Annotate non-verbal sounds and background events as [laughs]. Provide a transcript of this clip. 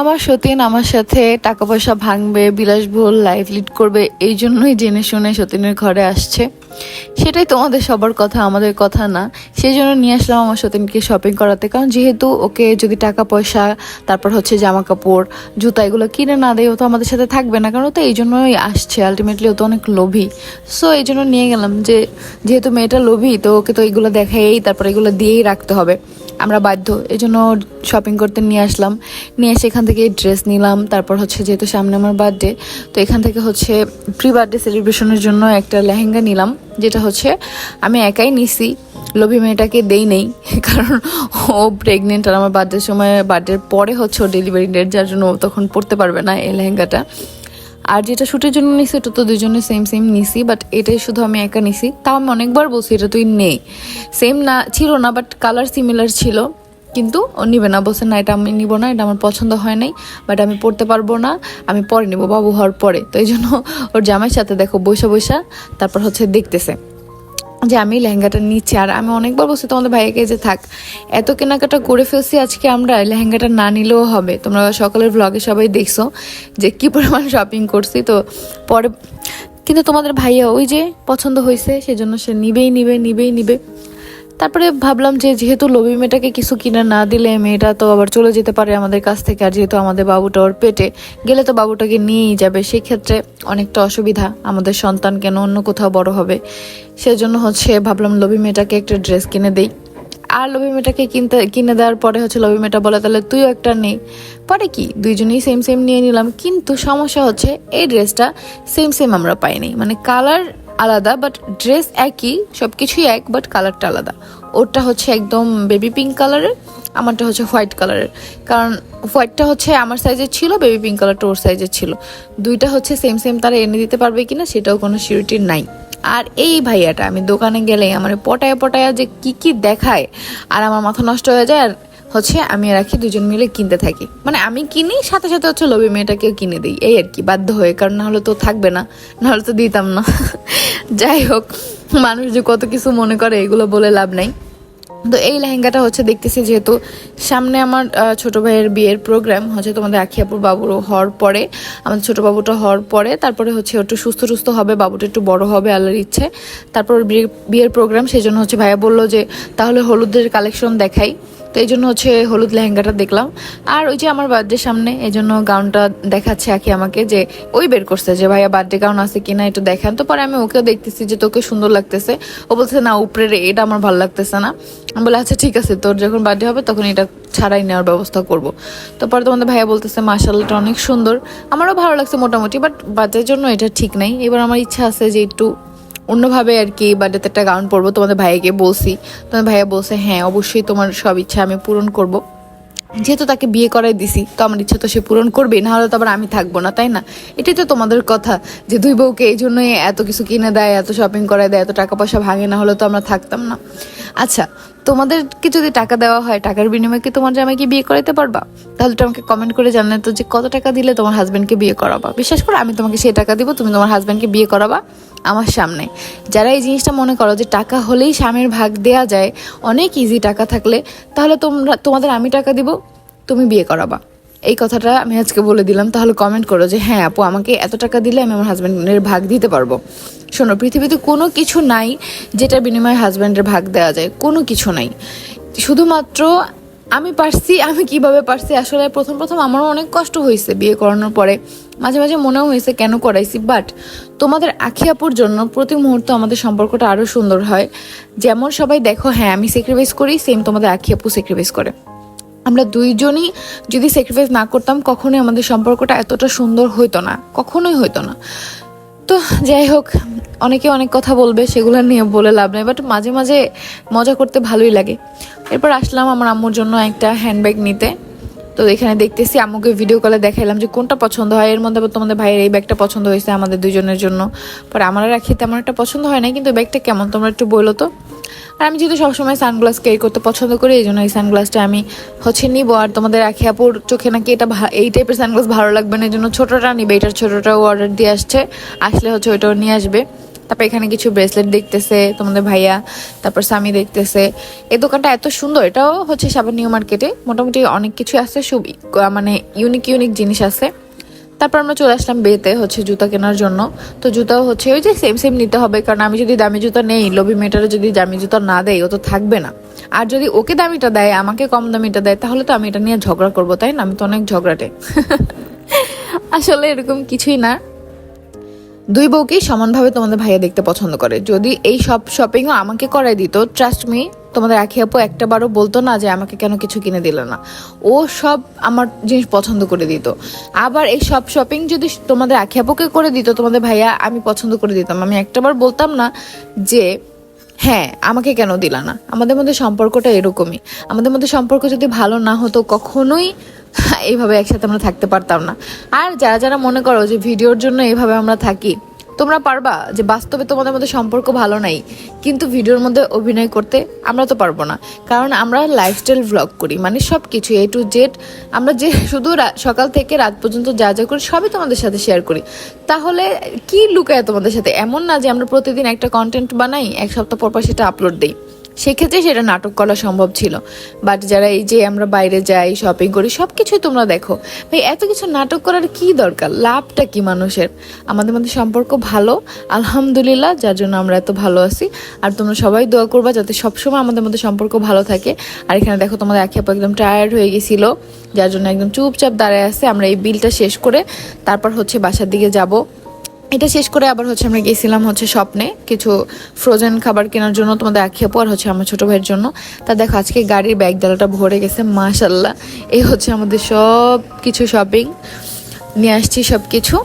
আমার সতীন আমার সাথে টাকা পয়সা ভাঙবে, বিলাসবহুল লাইফ লিড করবে, এই জন্যই জেনে শুনে সতীনের ঘরে আসছে। সেটাই তোমাদের সবার কথা, আমাদের কথা না। সেই জন্য নিয়ে আসলাম আমার সতীনকে শপিং করাতে। কারণ যেহেতু ওকে যদি টাকা পয়সা তারপর হচ্ছে জামা কাপড় জুতা এগুলো কিনে না দেয়, ও তো আমাদের সাথে থাকবে না। কারণ ও তো এই জন্যই আসছে। আলটিমেটলি ও তো অনেক লোভী। সো এই জন্য নিয়ে গেলাম যে, যেহেতু মেয়েটা লোভী, তো ওকে তো এগুলো দেখাই তারপর এগুলো দিয়েই রাখতে হবে। আমরা বাধ্য। এই জন্য শপিং করতে নিয়ে আসলাম। নিয়ে এসে এখান থেকে ড্রেস নিলাম। তারপর হচ্ছে যেহেতু সামনে আমার বার্থডে তো এখান থেকে হচ্ছে প্রি বার্থডে সেলিব্রেশনের জন্য একটা লেহেঙ্গা নিলাম, যেটা হচ্ছে আমি একাই নিছি। লোভী মেয়েটাকে দেই নেই, [laughs] কারণ ও প্রেগনেন্ট আর আমার বার্থডের সময় বার্থডের পরে হচ্ছে ও ডেলিভারি ডেট যার জন্য ও তখন পড়তে পারবে না এই লেহেঙ্গাটা। আর যেটা শ্যুটের জন্য নিছি, ওটা তো দুজনে সেম সেম নিছি বাট এটাই শুধু আমি একা নিছি। তাও আমি অনেকবার বলছি, এটা তুই নেই সেম না, ছিল না বাট কালার সিমিলার ছিল, কিন্তু ও নিবে না। বলছে, না, এটা আমি নিব না, এটা আমার পছন্দ হয় নাই বাট আমি পড়তে পারব না, আমি পরে নিব, বাবু হওয়ার পরে। তো এই জন্য ওর জামাইয়ের সাথে দেখো বৈশা বৈশা তারপর হচ্ছে দেখতেছে। যে আমি লেহেঙ্গাটা নিচ্ছি। আর আমি অনেকবার বলছি, তোমাদের ভাইকে যে থাক, এত কেনাকাটা করে ফেলছি, আজকে আমরা লেহেঙ্গাটা না নিলেও হবে। তোমরা সকালের ব্লগে সবাই দেখছ যে কী পরিমাণ শপিং করছি। তো পরে, কিন্তু তোমাদের ভাইয়া ওই যে পছন্দ হয়েছে, সেজন্য সে নিবেই, নিবে নিবেই, নিবে। তারপরে ভাবলাম যে যেহেতু লবি মেয়েটাকে কিছু কিনে না দিলে মেয়েটা তো আবার চলে যেতে পারে আমাদের কাছ থেকে, আর যেহেতু আমাদের বাবুটা ওর পেটে, গেলে তো বাবুটাকে নিয়েই যাবে। সেক্ষেত্রে অনেকটা অসুবিধা আমাদের সন্তান কেন অন্য কোথাও বড় হবে। সেজন্য হচ্ছে ভাবলাম লবি মেয়েটাকে একটা ড্রেস কিনে দেই। আর লোভী মেয়েটাকে কিনতে, কিনে দেওয়ার পরে হচ্ছে লোভী মেয়েটা বলে, তাহলে তুইও একটা নেই পরে কি? দুইজনেই সেম সেম নিয়ে নিলাম। কিন্তু সমস্যা হচ্ছে এই ড্রেসটা সেম সেম আমরা পাইনি মানে কালার আলাদা বাট ড্রেস একই সব কিছুই এক বাট কালারটা আলাদা। ওরটা হচ্ছে একদম বেবি পিঙ্ক কালারের আমারটা হচ্ছে হোয়াইট কালারের কারণ হোয়াইটটা হচ্ছে আমার সাইজের ছিল বেবি পিঙ্ক কালারটা ওর সাইজের ছিল। দুইটা হচ্ছে সেম সেম তারা এনে দিতে পারবে কিনা, সেটাও কোনো সিউরিটি নাই। আর এই ভাইয়াটা, আমি দোকানে গেলে আমার পটায় পটায়া যে কি কি দেখায়, আর আমার মাথা নষ্ট হয়ে যায়, আর হচ্ছে আমি রাখি দুজন মিলে কিনতে থাকি। মানে আমি কিনি, সাথে সাথে হচ্ছে লবি মেয়েটাকেও কিনে দিই, এই আর কি, বাধ্য হয়ে, কারণ না হলে তো থাকবে না নাহলে তো দিতাম না। [laughs] যাই হোক, মানুষ যে কত কিছু মনে করে, এগুলো বলে লাভ নাই। তো এই লেহেঙ্গাটা হচ্ছে দেখতেছি যেহেতু সামনে আমার ছোট ভাইয়ের বিয়ের প্রোগ্রাম হচ্ছে তোমাদের আখিয়াপুর বাবুর হওয়ার পরে। আমাদের ছোট বাবুটা হওয়ার পরে, তারপরে হচ্ছে একটু সুস্থ সুস্থ হবে, বাবুটা একটু বড় হবে, আল্লাহর ইচ্ছে। তারপর বিয়ের প্রোগ্রাম সেই জন্য হচ্ছে ভাইয়া বলল যে তাহলে হলুদের কালেকশন দেখাই। তো এই জন্য হচ্ছে হলুদ লেহেঙ্গাটা দেখলাম। আর ওই যে আমার বার্থডে সামনে, এই জন্য গাউনটা দেখাচ্ছে আখি আমাকে যে ওই বের করছে যে, ভাইয়া বার্থডে গাউন আছে কিনা একটু দেখান। তো পরে আমি ওকেও দেখতেছি যে, তোকে সুন্দর লাগতেছে। ও বলছে না, উপরের এটা আমার ভালো লাগতেছে না। আমি বলে আচ্ছা ঠিক আছে, তোর যখন বার্থডে হবে, তখন এটা ছাড়াই নেওয়ার ব্যবস্থা করব। তো পরে তোমাদের ভাইয়া বলতেছে মাসাল্লাটা অনেক সুন্দর। আমারও ভালো লাগছে মোটামুটি বাট বার্থডের জন্য এটা ঠিক নাই। এবার আমার ইচ্ছা আছে যে, একটু অন্যভাবে আর কি বার্থডেতে একটা গাউন পরবো, তোমাদের ভাইয়াকে বলছি। তোমাদের ভাইয়া বলছে হ্যাঁ অবশ্যই তোমার সব ইচ্ছা আমি পূরণ করব। যেহেতু তাকে বিয়ে করাই দিছি, তো আমার ইচ্ছা তো সে পূরণ করবে না হলে তো আবার আমি থাকব না, তাই না? এটাই তো তোমাদের কথা, যে দুই বউকে এই জন্যই এত কিছু কিনে দেয়, এত শপিং করায় দেয়, এত টাকা পয়সা ভাঙে, না হলে তো আমরা থাকতাম না। আচ্ছা তোমাদেরকে যদি টাকা দেওয়া হয়, টাকার বিনিময়ে কি তোমার জামাইকে বিয়ে করাইতে পারবা? তাহলে তো আমাকে কমেন্ট করে জানালে তো যে কত টাকা দিলে তোমার হাজব্যান্ডকে বিয়ে করাবা। বিশ্বাস করো, আমি তোমাকে সেই টাকা দিব, তুমি তোমার হাজব্যান্ডকে বিয়ে করাবা। আমার সামনে। যারা এই জিনিসটা মনে করো যে টাকা হলেই স্বামীর ভাগ দেয়া যায়, অনেক ইজি টাকা থাকলে, তাহলে তোমরা, তোমাদের আমি টাকা দিব, তুমি বিয়ে করাবা। এই কথাটা আমি আজকে বলে দিলাম, তাহলে কমেন্ট করো যে হ্যাঁ আপু, আমাকে এত টাকা দিলে আমি আমার হাজব্যান্ডের ভাগ দিতে পারব। শোনো, পৃথিবীতে কোনো কিছু নাই যেটার বিনিময়ে হাজব্যান্ডের ভাগ দেওয়া যায়, কোনো কিছু নাই। শুধুমাত্র আমি পারছি, আমি কীভাবে পারছি, আসলে প্রথম প্রথম আমারও অনেক কষ্ট হয়েছে বিয়ে করানোর পরে। মাঝে মাঝে মনেও হয়েছে কেন করাইছি বাট তোমাদের আখি আপুর জন্য প্রতি মুহূর্তে আমাদের সম্পর্কটা আরও সুন্দর হয়। যেমন সবাই দেখো হ্যাঁ আমি স্যাক্রিফাইস করি সেম তোমাদের আখি আপু স্যাক্রিফাইস করে। আমরা দুইজনই যদি স্যাক্রিফাইস না করতাম, কখনোই আমাদের সম্পর্কটা এতটা সুন্দর হইতো না, কখনোই হইতো না। তো যাই হোক, অনেকে অনেক কথা বলবে, সেগুলো নিয়ে বলে লাভ নেই বাট মাঝে মাঝে মজা করতে ভালোই লাগে। এরপর আসলাম আমার আম্মুর জন্য একটা হ্যান্ডব্যাগ নিতে। তো এখানে দেখতেছি আম্মুকে ভিডিও কলে দেখাইলাম যে কোনটা পছন্দ হয়। এর মধ্যে তোমাদের ভাইয়ের এই ব্যাগটা পছন্দ হয়েছে আমাদের দুজনের জন্য। পরে আমার রাখি তেমন একটা পছন্দ হয় না কিন্তু ব্যাগটা কেমন তোমরা একটু বলো তো। আর আমি যেহেতু সবসময় সানগ্লাস ক্যারি করতে পছন্দ করি, এই জন্য এই সানগ্লাসটা আমি হচ্ছে নিব। আর তোমাদের রাখি আপুর চোখে নাকি এটা এই টাইপের সানগ্লাস ভালো লাগবে না, এই জন্য ছোটোটা নিবে। এটার ছোটোটাও অর্ডার দিয়ে আসছে। আসলে হচ্ছে ওইটাও নিয়ে আসবে। তারপর এখানে কিছু ব্রেসলেট দেখতেছে, তোমাদের ভাইয়া, তারপর স্বামী দেখতেছে। এই দোকানটা এত সুন্দর, এটাও হচ্ছে সাবান নিউ মার্কেটে মোটামুটি অনেক কিছু আছে, সব মানে ইউনিক ইউনিক জিনিস আছে। তারপর আমরা চলে আসলাম বেতে হচ্ছে জুতা কেনার জন্য। তো জুতাও হচ্ছে ওই যে সেম সেম নিতে হবে, কারণ আমি যদি দামি জুতা নেই লবি মেটারে যদি দামি জুতা না দেয়, ও তো থাকবে না। আর যদি ওকে দামিটা দেয়, আমাকে কম দামিটা দেয়, তাহলে তো আমি এটা নিয়ে ঝগড়া করব, তাই না? আমি তো অনেক ঝগড়াটে। [laughs] আসলে এরকম কিছুই না। দুই বউকেই সমানভাবে তোমাদের ভাইয়া দেখতে পছন্দ করে। যদি এই সব শপিংও আমাকে করাই দিত ট্রাস্ট মি তোমাদের আখি আপু একটা বারও বলতো না যে আমাকে কেন কিছু কিনে দিল না। ও সব আমার জিনিস পছন্দ করে দিত। আবার এই সব শপিং যদি তোমাদের আখি আপুকে করে দিত, তোমাদের ভাইয়া আমি পছন্দ করে দিতাম। আমি একটাবার বলতাম না যে হ্যাঁ আমাকে কেন দিলা না? আমাদের মধ্যে সম্পর্কটা এরকমই। আমাদের মধ্যে সম্পর্ক যদি ভালো না হতো, কখনোই [laughs] এইভাবে একসাথে আমরা থাকতে পারতাম না। আর যারা যারা মনে করো যে ভিডিওর জন্য এইভাবে আমরা থাকি, তোমরা পারবা যে বাস্তবে তোমাদের মধ্যে সম্পর্ক ভালো নাই, কিন্তু ভিডিওর মধ্যে অভিনয় করতে আমরা তো পারব না। কারণ আমরা লাইফস্টাইল ভ্লগ করি মানে সব কিছু এ টু জেড আমরা যে শুধু সকাল থেকে রাত পর্যন্ত যা যা করি সবই তোমাদের সাথে শেয়ার করি। তাহলে কি লুকায় তোমাদের সাথে? এমন না যে আমরা প্রতিদিন একটা কন্টেন্ট বানাই, এক সপ্তাহ পর পর সেটা আপলোড দিই। সেক্ষেত্রে সেটা নাটক করা সম্ভব ছিল। বাট যারা এই যে আমরা বাইরে যাই শপিং করি সব কিছুই তোমরা দেখো। ভাই, এত কিছু নাটক করার কি দরকার? লাভটা কি মানুষের? আমাদের মধ্যে সম্পর্ক ভালো, আলহামদুলিল্লাহ, যার জন্য আমরা এত ভালো আছি। আর তোমরা সবাই দোয়া করবা যাতে সবসময় আমাদের মধ্যে সম্পর্ক ভালো থাকে। আর এখানে দেখো তোমাদের আপু একদম টায়ার্ড হয়ে গেছিল, যার জন্য একদম চুপচাপ দাঁড়ায় আছে। আমরা এই বিলটা শেষ করে তারপর হচ্ছে বাসার দিকে যাব। এটা শেষ করে আবার হচ্ছে আমরা গেছিলাম হচ্ছে স্বপ্নে কিছু ফ্রোজেন খাবার কেনার জন্য তোমাদের আখিয়া পর হচ্ছে আমার ছোটো ভাইয়ের জন্য। তা দেখো, আজকে গাড়ির ব্যাগ ডালাটা ভরে গেছে মাশাল্লাহ এই হচ্ছে আমাদের সব কিছু শপিং নিয়ে আসছি সব কিছু